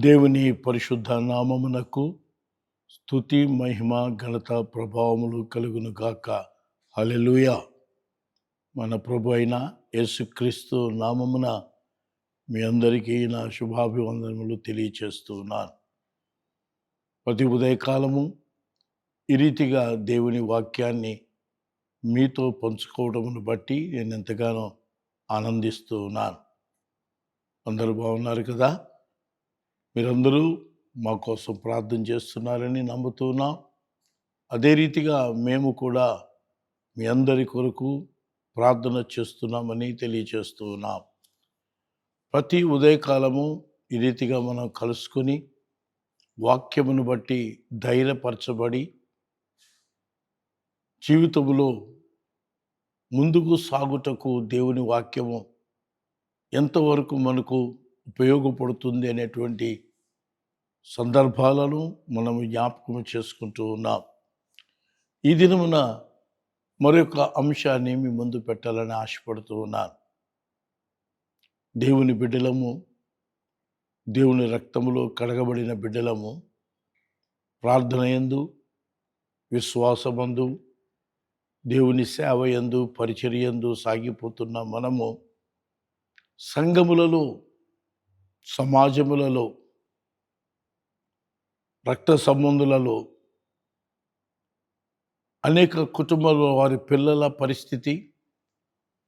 దేవుని పరిశుద్ధ నామమునకు స్థుతి మహిమ ఘనత ప్రభావములు కలుగును గాక. హల్లెలూయ. మన ప్రభు అయిన యేసుక్రీస్తు నామమున మీ అందరికీ నా శుభాభివందనములు తెలియచేస్తున్నాను. ప్రతి ఉదయకాలము ఈ రీతిగా దేవుని వాక్యాన్ని మీతో పంచుకోవడమును బట్టి నేను ఎంతగానో ఆనందిస్తూ ఉన్నాను అందరూ బాగున్నారు కదా? మీరందరూ మా కోసం ప్రార్థన చేస్తున్నారని నమ్ముతున్నాం. అదే రీతిగా మేము కూడా మీ అందరి కొరకు ప్రార్థన చేస్తున్నామని తెలియచేస్తూ ఉన్నాం. ప్రతి ఉదయకాలము ఈ రీతిగా మనం కలుసుకొని వాక్యమును బట్టి ధైర్యపరచబడి జీవితములో ముందుకు సాగుటకు దేవుని వాక్యము ఎంతవరకు మనకు ఉపయోగపడుతుంది అనేటువంటి సందర్భాలను మనం జ్ఞాపకం చేసుకుంటూ ఉన్నాం. ఈ దినమున మరొక అంశాన్ని మీ ముందు పెట్టాలని ఆశపడుతూ ఉన్నాను. దేవుని బిడ్డలము దేవుని రక్తములో కడగబడిన బిడ్డలము ప్రార్థన ఎందు విశ్వాసమందు దేవుని సేవ ఎందు పరిచర్యందు సాగిపోతున్న మనము సంఘములలో సమాజములలో రక్త సంబంధులలో అనేక కుటుంబాల్లో వారి పిల్లల పరిస్థితి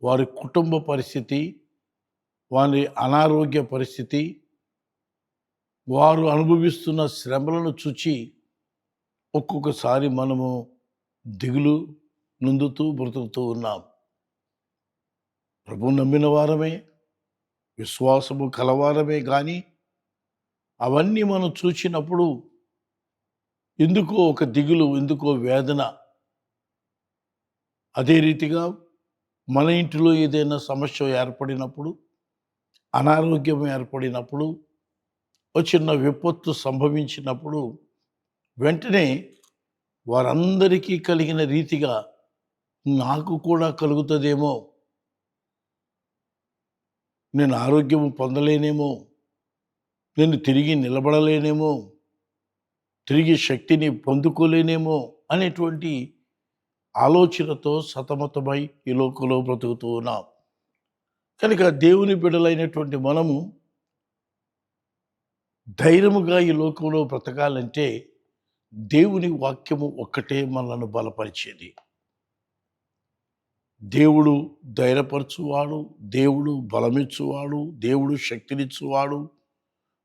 వారి కుటుంబ పరిస్థితి వారి అనారోగ్య పరిస్థితి వారు అనుభవిస్తున్న శ్రమలను చూచి ఒక్కొక్కసారి మనము దిగులు నుందుతూ బ్రతుకుతూ ఉన్నాం. ప్రభు నమ్మిన వారమే. విశ్వాసము కలవారమే కానీ అవన్నీ మనం చూసినప్పుడు ఎందుకో ఒక దిగులు ఎందుకో వేదన. అదే రీతిగా మన ఇంటిలో ఏదైనా సమస్య ఏర్పడినప్పుడు అనారోగ్యం ఏర్పడినప్పుడు ఒక చిన్న విపత్తు సంభవించినప్పుడు వెంటనే వారందరికీ కలిగిన రీతిగా నాకు కూడా కలుగుతుందేమో నేను ఆరోగ్యం పొందలేనేమో నేను తిరిగి నిలబడలేనేమో తిరిగి శక్తిని పొందుకోలేనేమో అనేటువంటి ఆలోచనతో సతమతమై ఈ లోకంలో బ్రతుకుతూ ఉన్నాం. కనుక దేవుని బిడలైనటువంటి మనము ధైర్యముగా ఈ లోకంలో బ్రతకాలంటే దేవుని వాక్యము ఒక్కటే మనల్ని బలపరిచేది. దేవుడు ధైర్యపరచువాడు దేవుడు బలమిచ్చువాడు దేవుడు శక్తినిచ్చువాడు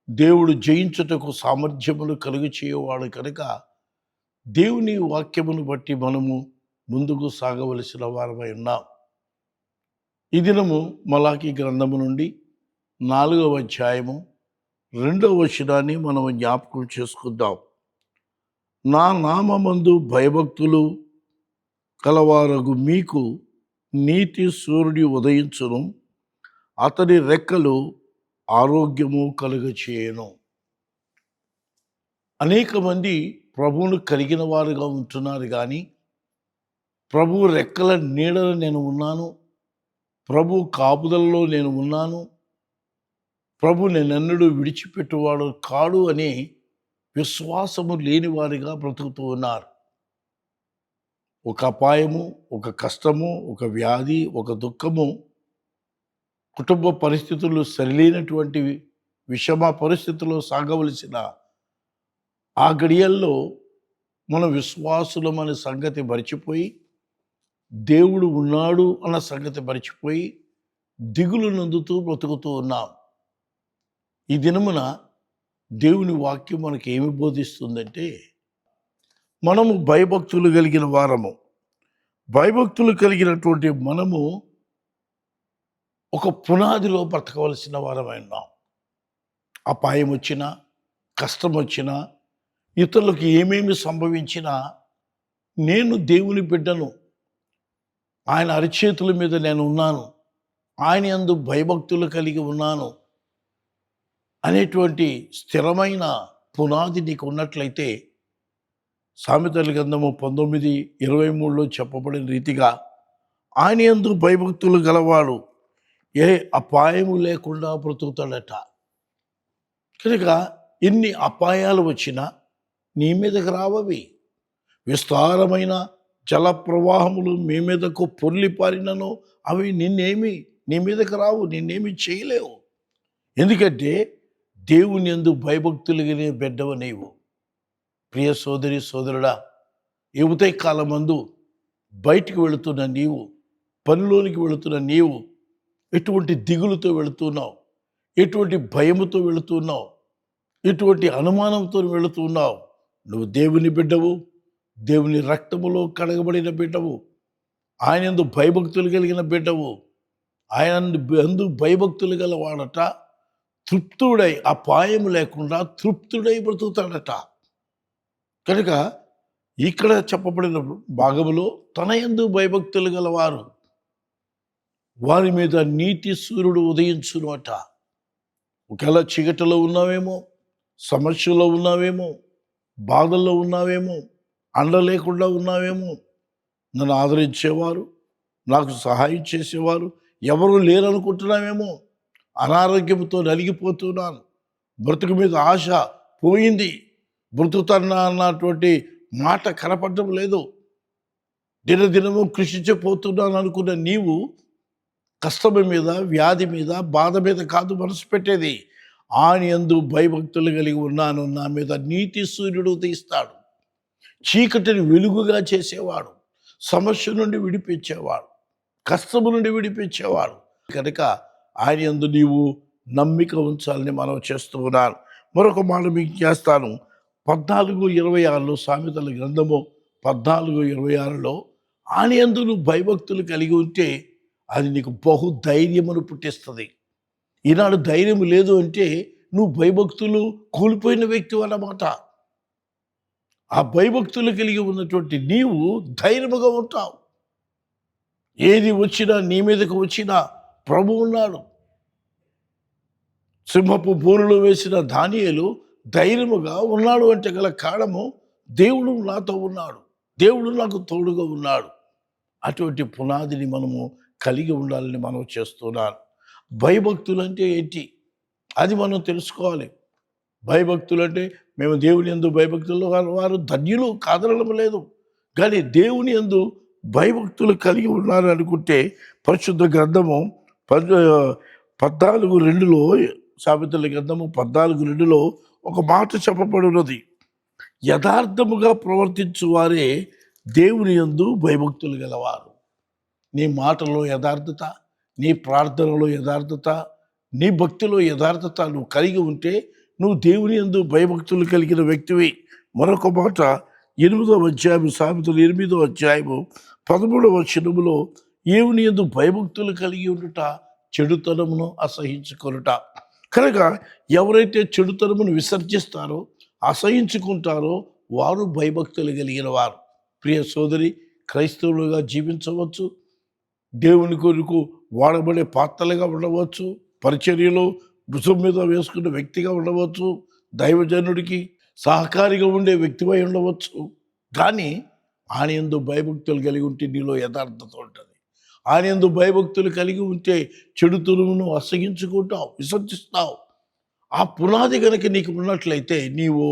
దేవుడు జయించుటకు సామర్థ్యములు కలుగు చేయవాడు కనుక దేవుని వాక్యమును బట్టి మనము ముందుకు సాగవలసిన వారమై ఉన్నాం. ఈ దినము మలాకి గ్రంథము నుండి నాలుగవ అధ్యాయము రెండవ వచనాన్ని మనం జ్ఞాపకం చేసుకుందాం. నా నామందు భయభక్తులు కలవారగు మీకు నీతి సూర్యుడి ఉదయించును అతని రెక్కలు ఆరోగ్యము కలుగచేయను. అనేక మంది ప్రభువును కలిగిన వారుగా ఉంటున్నారు కానీ ప్రభు రెక్కల నీడలో నేను ఉన్నాను ప్రభు కాపుదలలో నేను ఉన్నాను ప్రభు నేనెన్నడూ విడిచిపెట్టువాడు కాడు అనే విశ్వాసము లేని వారిగా బ్రతుకుతూ ఉన్నారు. ఒక అపాయము ఒక కష్టము ఒక వ్యాధి ఒక దుఃఖము కుటుంబ పరిస్థితులు సరిలేనటువంటి విషమ పరిస్థితుల్లో సాగవలసిన ఆ గడియల్లో మన విశ్వాసులం అనే సంగతి మరిచిపోయి దేవుడు ఉన్నాడు అన్న సంగతి మరిచిపోయి దిగులు నందుతూ బ్రతుకుతూ ఉన్నాం. ఈ దినమున దేవుని వాక్యం మనకి ఏమి బోధిస్తుందంటే మనము భయభక్తులు కలిగిన వారము. భయభక్తులు కలిగినటువంటి మనము ఒక పునాదిలో బ్రతకవలసిన వారమై ఉన్నాం అపాయం వచ్చినా కష్టం వచ్చినా ఇతరులకు ఏమేమి సంభవించినా నేను దేవుని బిడ్డను ఆయన అరిచేతుల మీద నేను ఉన్నాను ఆయన అందు భయభక్తులు కలిగి ఉన్నాను అనేటువంటి స్థిరమైన పునాది నీకు ఉన్నట్లయితే సామెతల గ్రంథము పంతొమ్మిది ఇరవై మూడులో చెప్పబడిన రీతిగా ఆయన ఎందు భయభక్తులు గలవాడు ఏ అపాయము లేకుండా బ్రతుకుతాడట. కనుక ఎన్ని అపాయాలు వచ్చినా నీ మీదకి రావవి. విస్తారమైన జల ప్రవాహములు మీ మీదకు పొర్లిపారినను అవి నిన్నేమి నీ మీదకి రావు నిన్నేమి చేయలేవు. ఎందుకంటే దేవుని ఎందు భయభక్తులు కలిగిన బిడ్డవ నీవు. ప్రియ సోదరి సోదరుడా ఈ కాలం కాలమందు బయటికి వెళుతున్న నీవు పనిలోనికి వెళుతున్న నీవు ఎటువంటి దిగులుతో వెళుతున్నావు? ఎటువంటి భయముతో వెళుతున్నావు? ఎటువంటి అనుమానంతో వెళుతున్నావు? నువ్వు దేవుని బిడ్డవు దేవుని రక్తములో కడగబడిన బిడ్డవు ఆయన ఎందు భయభక్తులు కలిగిన బిడ్డవు ఆయన ఎందు భయభక్తులు గల వాడట తృప్తుడై అపాయం లేకుండా తృప్తుడై బ్రతుకుతాడట. కనుక ఇక్కడ చెప్పబడిన భాగములో తన ఎందు భయభక్తులు గలవారు. వారి మీద నీతి సూర్యుడు ఉదయించును అట ఒకవేళ చీకటిలో ఉన్నావేమో సమస్యలో ఉన్నావేమో బాధల్లో ఉన్నావేమో అండ లేకుండా ఉన్నావేమో నన్ను ఆదరించేవారు నాకు సహాయం చేసేవారు ఎవరు లేరనుకుంటున్నావేమో అనారోగ్యంతో నలిగిపోతున్నాను బ్రతుకు మీద ఆశ పోయింది. బ్రతుకుతున్నా అన్నటువంటి మాట కనపడడం లేదు. దినదినము కృషించిపోతున్నాను అనుకున్న నీవు కష్టం మీద వ్యాధి మీద బాధ మీద కాదు మనసు పెట్టేది. ఆనియందు భయభక్తులు కలిగి ఉన్నాను. నా మీద నీతి సూర్యుడు తీస్తాడు చీకటిని వెలుగుగా చేసేవాడు. సమస్య నుండి విడిపించేవాడు. కష్టము నుండి విడిపించేవాడు. కనుక ఆయన ఎందు నీవు నమ్మిక ఉంచాలని మనం చేస్తూ ఉన్నాను. మరొక మాట మీకు చేస్తాను. పద్నాలుగు ఇరవై ఆరులో సామెతల గ్రంథము పద్నాలుగు ఇరవై ఆరులో ఆనియందు నువ్వు భయభక్తులు కలిగి ఉంటే అది నీకు బహు ధైర్యమును పుట్టిస్తుంది. ఈనాడు ధైర్యం లేదు అంటే నువ్వు భయభక్తులు కోల్పోయిన వ్యక్తి అన్నమాట. ఆ భయభక్తులు కలిగి ఉన్నటువంటి నీవు ధైర్యముగా ఉంటావు. ఏది వచ్చినా నీ మీదకు వచ్చినా ప్రభు ఉన్నాడు. సింహపు బోనులో వేసిన ధాన్యాలు ధైర్యముగా ఉన్నాడు అంటే గల కారణము దేవుడు నాతో ఉన్నాడు. దేవుడు నాకు తోడుగా ఉన్నాడు. అటువంటి పునాదిని మనము కలిగి ఉండాలని మనం చేస్తున్నాను భయభక్తులు అంటే ఏంటి? అది మనం తెలుసుకోవాలి. భయభక్తులు అంటే మేము దేవుని ఎందు భయభక్తులు వారు ధన్యులు కాదనడం లేదు. కానీ దేవుని ఎందు భయభక్తులు కలిగి ఉన్నారు అనుకుంటే పరిశుద్ధ గ్రంథము పద్ పద్నాలుగు రెండులో సామెతల గ్రంథము పద్నాలుగు రెండులో ఒక మాట చెప్పబడినది. యథార్థముగా ప్రవర్తించు వారే దేవుని యందు భయభక్తులు గలవారు. నీ మాటలో యథార్థత నీ ప్రార్థనలో యథార్థత నీ భక్తిలో యథార్థత నువ్వు కలిగి ఉంటే నువ్వు దేవుని యందు భయభక్తులు కలిగిన వ్యక్తివి. మరొక మాట ఎనిమిదవ అధ్యాయం సామెతలు ఎనిమిదవ అధ్యాయము పదమూడవ చినుములో దేవుని యందు భయభక్తులు కలిగి ఉండుట చెడుతనమును అసహించుకొనుట. కనుక ఎవరైతే చెడుతనమును విసర్జిస్తారో అసహించుకుంటారో వారు భయభక్తులు కలిగిన వారు. ప్రియ సోదరి క్రైస్తవులుగా జీవించవచ్చు. దేవుని కొరకు వాడబడే పాత్రలుగా ఉండవచ్చు. పరిచర్యలో భుజం మీద వేసుకునే వ్యక్తిగా ఉండవచ్చు. దైవజనుడికి సహకారిగా ఉండే వ్యక్తిపై ఉండవచ్చు. కానీ ఆయన ఎందు భయభక్తులు కలిగి ఉంటే నీలో యథార్థత ఉంటుంది. ఆయనందు భయభక్తులు కలిగి ఉంటే చెడు తురుమును అసగించుకుంటావు విసర్జిస్తావు. ఆ పునాది కనుక నీకు ఉన్నట్లయితే నీవు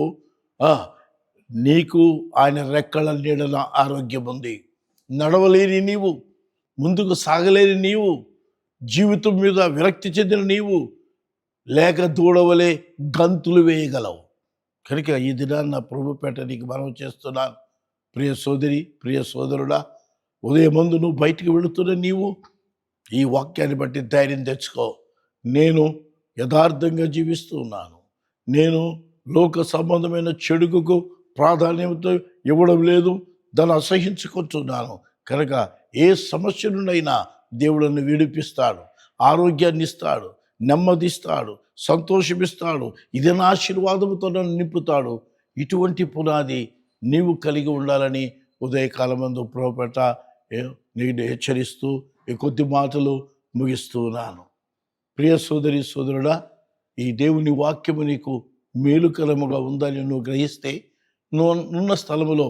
నీకు ఆయన రెక్కల నీడల ఆరోగ్యం ఉంది. నడవలేని నీవు ముందుకు సాగలేని నీవు జీవితం మీద విరక్తి చెందిన నీవు లేక దూడవలే గంతులు వేయగలవు. కనుక ఈ దినాన్న నా ప్రభుపేట నీకు మనం చేస్తున్నాను ప్రియ సోదరి ప్రియ సోదరుడా ఉదయం ముందు నువ్వు బయటికి వెళుతున్న నీవు ఈ వాక్యాన్ని బట్టి ధైర్యం తెచ్చుకో. నేను యథార్థంగా జీవిస్తున్నాను నేను లోక సంబంధమైన చెడుకు ప్రాధాన్యత ఇవ్వడం లేదు. దాన్ని అసహించుకుంటున్నాను. కనుక ఏ సమస్య నుండైనా దేవుడిని విడిపిస్తాడు. ఆరోగ్యాన్ని ఇస్తాడు. నెమ్మదిస్తాడు. సంతోషమిస్తాడు. ఇది నా ఆశీర్వాదంతో నన్ను నింపుతాడు. ఇటువంటి పునాది నీవు కలిగి ఉండాలని ఉదయకాలమందు ప్రభుపేట నేను హెచ్చరిస్తూ ఈ కొద్ది మాటలు ముగిస్తున్నాను ప్రియ సోదరి సోదరుడా ఈ దేవుని వాక్యము నీకు మేలుకరముగా ఉందని నువ్వు గ్రహిస్తే నువ్వు ఉన్న స్థలములో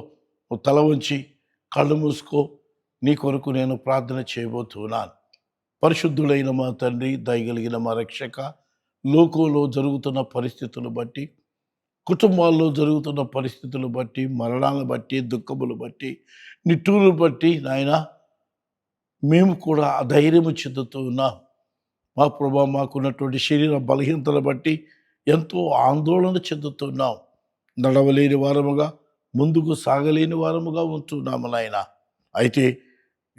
నువ్వు తల వంచి కళ్ళు మూసుకో నీ కొరకు నేను ప్రార్థన చేయబోతున్నాను. పరిశుద్ధుడైన మా తండ్రి దయగలిగిన మా రక్షక లోకంలో జరుగుతున్న పరిస్థితులను బట్టి కుటుంబాల్లో జరుగుతున్న పరిస్థితులు బట్టి మరణాలను బట్టి దుఃఖములు బట్టి నిట్టూరు బట్టి నాయన మేము కూడా అధైర్యము చెందుతూ ఉన్నాం. మా ప్రభా మాకున్నటువంటి శరీర బలహీనతను బట్టి ఎంతో ఆందోళన చెందుతున్నాం నడవలేని వారముగా ముందుకు సాగలేని వారముగా ఉంటున్నాము నాయన. అయితే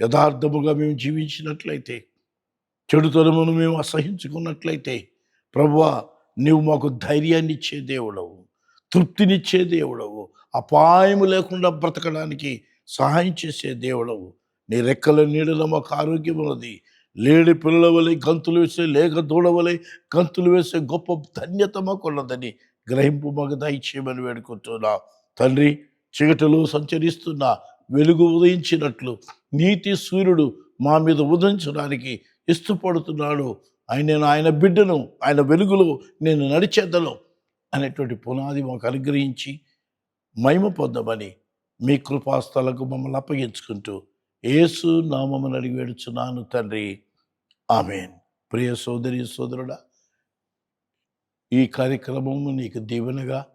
యథార్థముగా మేము జీవించినట్లయితే చెడుతనమును మేము అసహించుకున్నట్లయితే ప్రభువా నీవు మాకు ధైర్యాన్ని ఇచ్చే దేవుడవు. తృప్తినిచ్చే దేవుడవు. అపాయము లేకుండా బ్రతకడానికి సహాయం చేసే దేవుడవు. నీ రెక్కల నీడలో మాకు ఆరోగ్యం ఉన్నది. లేడి పిల్లల వలె గంతులు వేసే లేక దూడవలె గంతులు వేసే గొప్ప ధన్యత మాకు ఉన్నదని గ్రహింపు మాకు దయచేయమని వేడుకుంటున్నా. తండ్రి చీకటిలో సంచరిస్తున్న వెలుగు ఉదయించినట్లు నీతి సూర్యుడు మా మీద ఉదయించడానికి ఇష్టపడుతున్నాడు. ఆయన ఆయన బిడ్డను ఆయన వెలుగులో నేను నడిచేద్దను అనేటువంటి పునాది మాకు అనుగ్రహించి మహిమ పొందమని మీ కృపాస్థలకు మమ్మల్ని అప్పగించుకుంటూ ఏసు నామమును అడిగి వేడుచున్నాను తండ్రి. ఆమెన్. ప్రియ సోదరి సోదరుడా ఈ కార్యక్రమము నీకు దీవెనగా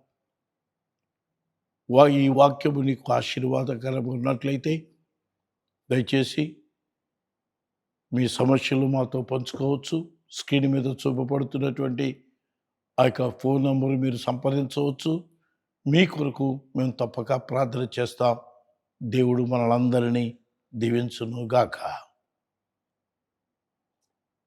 వా ఈ వాక్యము నీకు ఆశీర్వాదకరంగా ఉన్నట్లయితే దయచేసి మీ సమస్యలు మాతో పంచుకోవచ్చు. స్క్రీన్ మీద చూపబడుతున్నటువంటి ఆ యొక్క ఫోన్ నంబరు మీరు సంప్రదించవచ్చు. మీ కొరకు మేము తప్పక ప్రార్థన చేస్తాం. దేవుడు మనలందరినీ దీవించునుగాక.